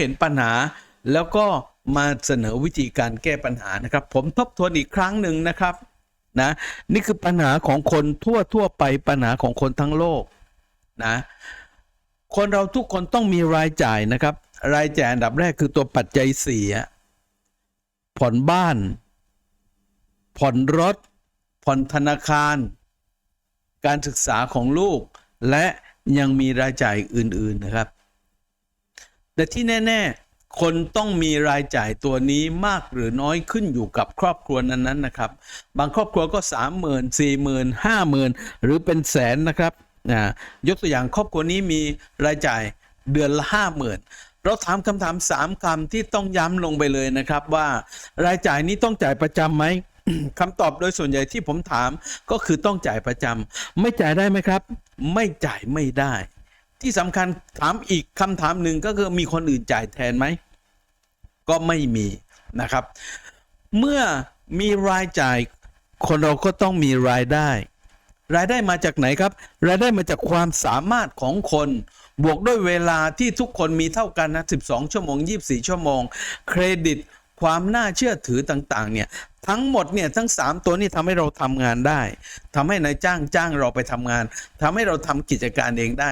เห็นปัญหา แล้วก็มาเสนอวิธีการแก้ปัญหานะครับ ผมทบทวนอีกครั้งหนึ่งนะครับนะนี่คือปัญหาของคนทั่วทั่วไปปัญหาของคนทั้งโลกนะคนเราทุกคนต้องมีรายจ่ายนะครับ รายจ่ายอันดับแรกคือตัวปัจจัยเสี่อะผ่อนบ้าน ผ่อนรถ ผ่อนธนาคาร การศึกษาของลูก และยังมีรายจ่ายอื่น ๆนะครับ แต่ที่แน่ ๆ คนต้องมีรายจ่ายตัวนี้มากหรือน้อยขึ้นอยู่กับครอบครัวนั้นๆนะครับ บางครอบครัวก็สามหมื่นสี่หมื่นห้าหมื่นหรือเป็นแสนนะครับนะยกตัวอย่างครอบครัวนี้มีรายจ่ายเดือนละห้าหมื่นเราถามคำถามสามคำที่ต้องย้ำลงไปเลยนะครับว่ารายจ่ายนี้ต้องจ่ายประจำไหมคำตอบโดยส่วนใหญ่ที่ผมถามก็คือต้องจ่ายประจำไม่จ่ายได้ไหมครับ ไม่จ่ายไม่ได้ ที่สำคัญถามอีกคำถามหนึ่งก็คือมีคนอื่นจ่ายแทนไหม ก็ไม่มีนะครับ เมื่อมีรายจ่ายคนเราก็ต้องมีรายได้ รายได้มาจากไหนครับ รายได้มาจากความสามารถของคน บวกด้วยเวลาที่ทุกคนมีเท่ากันนะ 12 ชั่วโมง 24 ชั่วโมง เครดิต ความน่าเชื่อถือต่าง ๆ เนี่ย ทั้งหมดเนี่ยทั้ง 3 ตัวนี้ทำให้เราทำงานได้ทำให้นายจ้างจ้างเราไปทำงานทำให้เราทำกิจการเองได้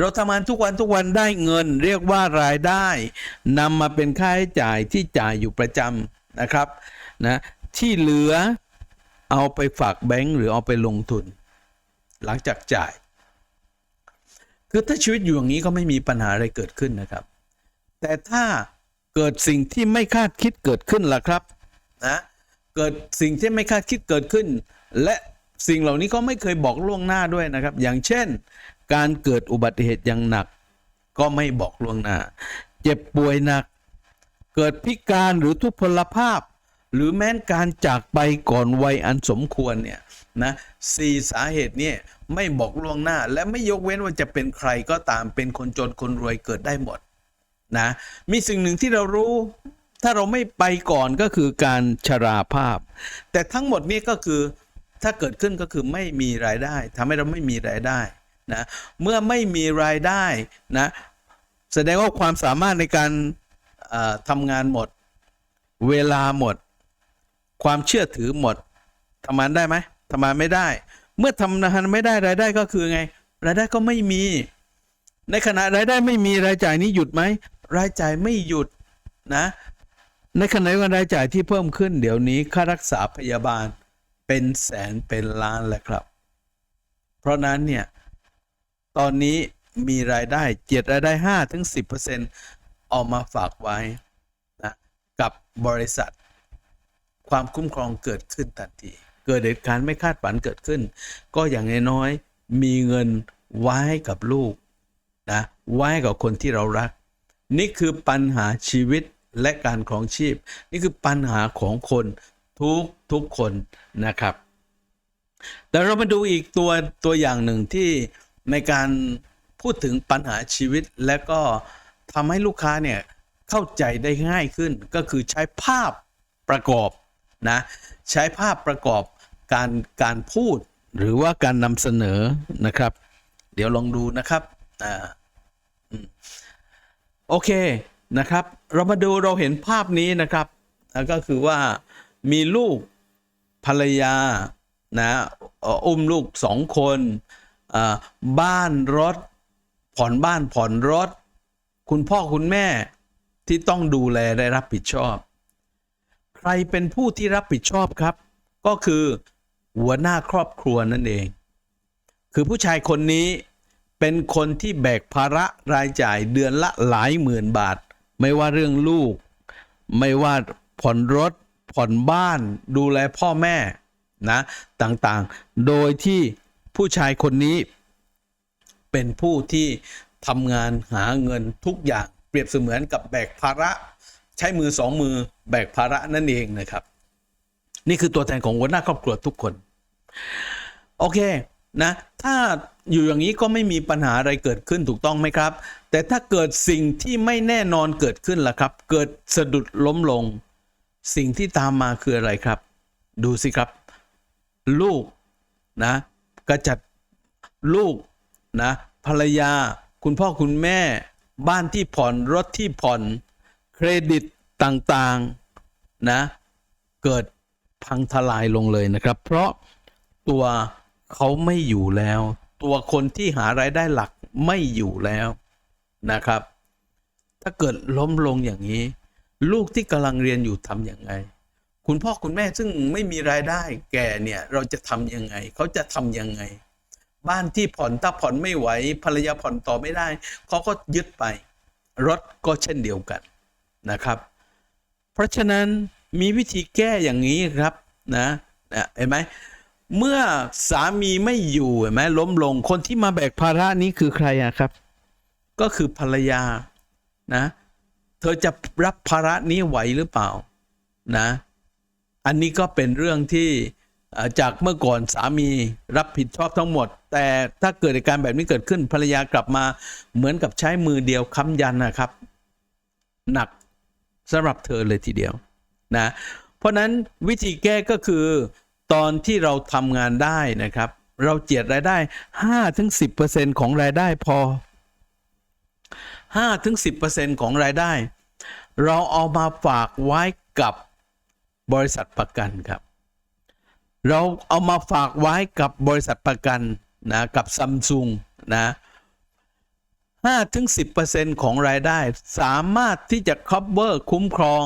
เราทำงานทุกวันทุกวันได้เงิน เรียกว่ารายได้นำมาเป็นค่าใช้จ่ายที่จ่ายอยู่ประจำนะครับนะที่เหลือเอาไปฝากแบงก์หรือเอาไปลงทุน หลังจากจ่าย คือถ้าชีวิตอยู่อย่างนี้ก็ไม่มีปัญหาอะไรเกิดขึ้นนะครับ แต่ถ้าเกิดสิ่งที่ไม่คาดคิดเกิดขึ้นล่ะครับนะเกิดสิ่งที่ไม่คาดคิดเกิดขึ้น และสิ่งเหล่านี้ก็ไม่เคยบอกล่วงหน้าด้วยนะครับ อย่างเช่น การเกิดอุบัติเหตุอย่างหนัก ก็ไม่บอกล่วงหน้า เจ็บป่วยหนัก เกิดพิการหรือทุพพลภาพ หรือแม้นการจากไปก่อนวัยอันสมควรเนี่ยนะสี่สาเหตุเนี่ยไม่บอกล่วงหน้า และไม่ยกเว้นว่าจะเป็นใครก็ตามเป็นคนจนคนรวยเกิดได้หมดนะมีสิ่งหนึ่งที่เรารู้ถ้าเราไม่ไปก่อนก็คือการชราภาพ แต่ทั้งหมดนี้ก็คือถ้าเกิดขึ้นก็คือไม่มีรายได้ทำให้เราไม่มีรายได้ นะเมื่อไม่มีรายได้นะแสดงว่าความสามารถในการทำงานหมด เวลาหมด ความเชื่อถือหมดทำงานได้ไหมทำงานไม่ได้ เมื่อทำงานไม่ได้รายได้ก็คือไง รายได้ก็ไม่มี ในขณะรายได้ไม่มีรายจ่ายนี้หยุดไหมรายจ่ายไม่หยุดนะ ในขณะเดียวกันรายจ่ายที่เพิ่มขึ้นเดี๋ยวนี้ค่ารักษาพยาบาลเป็นแสนเป็นล้านแล้วครับ เพราะนั้นเนี่ย ตอนนี้มีรายได้เจ็ดรายได้ห้าถึงสิบเปอร์เซ็นต์เอามาฝากไว้นะกับบริษัท ความคุ้มครองเกิดขึ้นทันที เกิดเหตุการณ์ไม่คาดฝันเกิดขึ้น ก็อย่างน้อยๆมีเงินไว้ให้กับลูกนะไว้กับคนที่เรารัก นี่คือปัญหาชีวิตและการครองชีพ นี่คือปัญหาของคนทุกทุกคนนะครับ แต่เรามาดูอีกตัวตัวอย่างหนึ่งที่ ในการพูดถึงปัญหาชีวิตและก็ทำให้ลูกค้าเนี่ยเข้าใจได้ง่ายขึ้นก็คือใช้ภาพประกอบนะใช้ภาพประกอบการการพูดหรือว่าการนำเสนอนะครับ เดี๋ยวลองดูนะครับอ่าโอเคนะครับ เรามาดูเราเห็นภาพนี้นะครับแล้วก็คือว่ามีลูกภรรยานะอุ้มลูกสองคน บ้านรถ ผ่อนบ้านผ่อนรถ คุณพ่อคุณแม่ที่ต้องดูแลได้รับผิดชอบ ใครเป็นผู้ที่รับผิดชอบครับ ก็คือหัวหน้าครอบครัวนั่นเอง คือผู้ชายคนนี้เป็นคนที่แบกภาระรายจ่ายเดือนละหลายหมื่นบาท ไม่ว่าเรื่องลูก ไม่ว่าผ่อนรถ ผ่อนบ้าน ดูแลพ่อแม่นะต่างๆ โดยที่ ผู้ชายคนนี้เป็นผู้ที่ทำงานหาเงินทุกอย่างเปรียบเสมือนกับแบกภาระ ใช้มือสองมือแบกภาระนั่นเองนะครับ นี่คือตัวแทนของหัวหน้าครอบครัวทุกคน โอเคนะถ้าอยู่อย่างนี้ก็ไม่มีปัญหาอะไรเกิดขึ้นถูกต้องไหมครับ แต่ถ้าเกิดสิ่งที่ไม่แน่นอนเกิดขึ้นล่ะครับ เกิดสะดุดล้มลง สิ่งที่ตามมาคืออะไรครับ ดูสิครับ ลูกนะ กระจัดลูกนะภรรยา คุณพ่อคุณแม่ บ้านที่ผ่อนรถที่ผ่อน เครดิตต่างๆนะเกิดพังทลายลงเลยนะครับ เพราะตัวเขาไม่อยู่แล้ว ตัวคนที่หารายได้หลักไม่อยู่แล้วนะครับ ถ้าเกิดล้มลงอย่างนี้ ลูกที่กำลังเรียนอยู่ทำยังไง คุณพ่อคุณแม่ซึ่งไม่มีรายได้แก่เนี่ยเราจะทำยังไง เขาจะทำยังไง บ้านที่ผ่อนถ้าผ่อนไม่ไหวภรรยาผ่อนต่อไม่ได้เขาก็ยึดไป รถก็เช่นเดียวกันนะครับ เพราะฉะนั้นมีวิธีแก้อย่างนี้ครับนะนะเห็นไหมเมื่อสามีไม่อยู่เห็นไหมล้มลงคนที่มาแบกภาระนี้คือใครอะครับ ก็คือภรรยานะ เธอจะรับภาระนี้ไหวหรือเปล่านะ อันนี้ก็เป็นเรื่องที่จากเมื่อก่อนสามีรับผิดชอบทั้งหมด แต่ถ้าเกิดเหตุการณ์แบบนี้เกิดขึ้นภรรยากลับมาเหมือนกับใช้มือเดียวค้ำยันนะครับ หนักสำหรับเธอเลยทีเดียวนะเพราะฉะนั้นวิธีแก้ก็คือตอนที่เราทำงานได้นะครับ เราเจียดรายได้5ถึง10%ของรายได้พอ5ถึง10%ของรายได้ เราเอามาฝากไว้กับ บริษัทประกันครับ เราเอามาฝากไว้กับบริษัทประกันนะกับซัมซุงนะ5ถึง 10%ของรายได้ สามารถที่จะ cover คุ้มครอง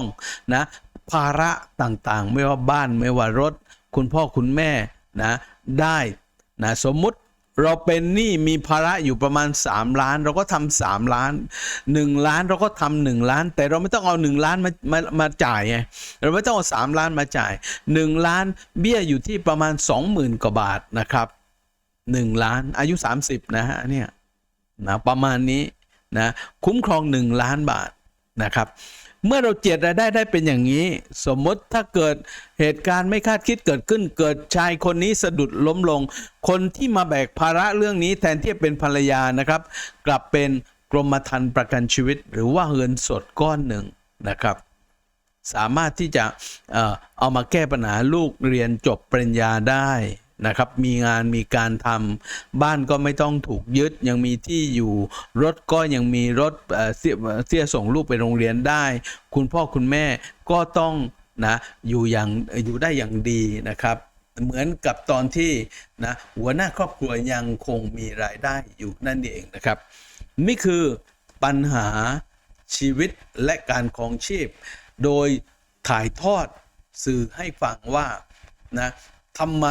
นะภาระต่างๆ ไม่ว่าบ้านไม่ว่ารถ คุณพ่อคุณแม่นะได้นะสมมุติ เราเป็นหนี้มีภาระอยู่ประมาณ 3 ล้าน เราก็ทำ3ล้าน 1 ล้านเราก็ทำ1ล้าน แต่เราไม่ต้องเอา 1 ล้านมามามาจ่ายไงเราไม่ต้องเอา 3 ล้านมาจ่าย 1 ล้านเบี้ยอยู่ที่ประมาณ 20,000กว่าบาทนะครับ 1 ล้านอายุ 30 นะฮะเนี่ยนะประมาณนี้นะคุ้มครอง 1 ล้านบาทนะครับ เมื่อเราเจียดรายได้ได้เป็นอย่างนี้ สมมติถ้าเกิดเหตุการณ์ไม่คาดคิดเกิดขึ้น เกิดชายคนนี้สะดุดล้มลง คนที่มาแบกภาระเรื่องนี้แทนที่จะเป็นภรรยานะครับ กลับเป็นกรมธรรม์ประกันชีวิต หรือว่าเงินสดก้อนหนึ่งนะครับ สามารถที่จะเอ่อเอามาแก้ปัญหาลูกเรียนจบปริญญาได้ นะครับ มีงานมีการทำบ้านก็ไม่ต้องถูกยึด ยังมีที่อยู่รถก็ยังมีรถเสียเสียส่งลูกไปโรงเรียนได้ คุณพ่อคุณแม่ก็ต้องนะอยู่อย่างอยู่ได้อย่างดีนะครับ เหมือนกับตอนที่นะหัวหน้าครอบครัวยังคงมีรายได้อยู่นั่นเองนะครับ นี่คือปัญหาชีวิตและการครองชีพ โดยถ่ายทอดสื่อให้ฟังว่านะทำไม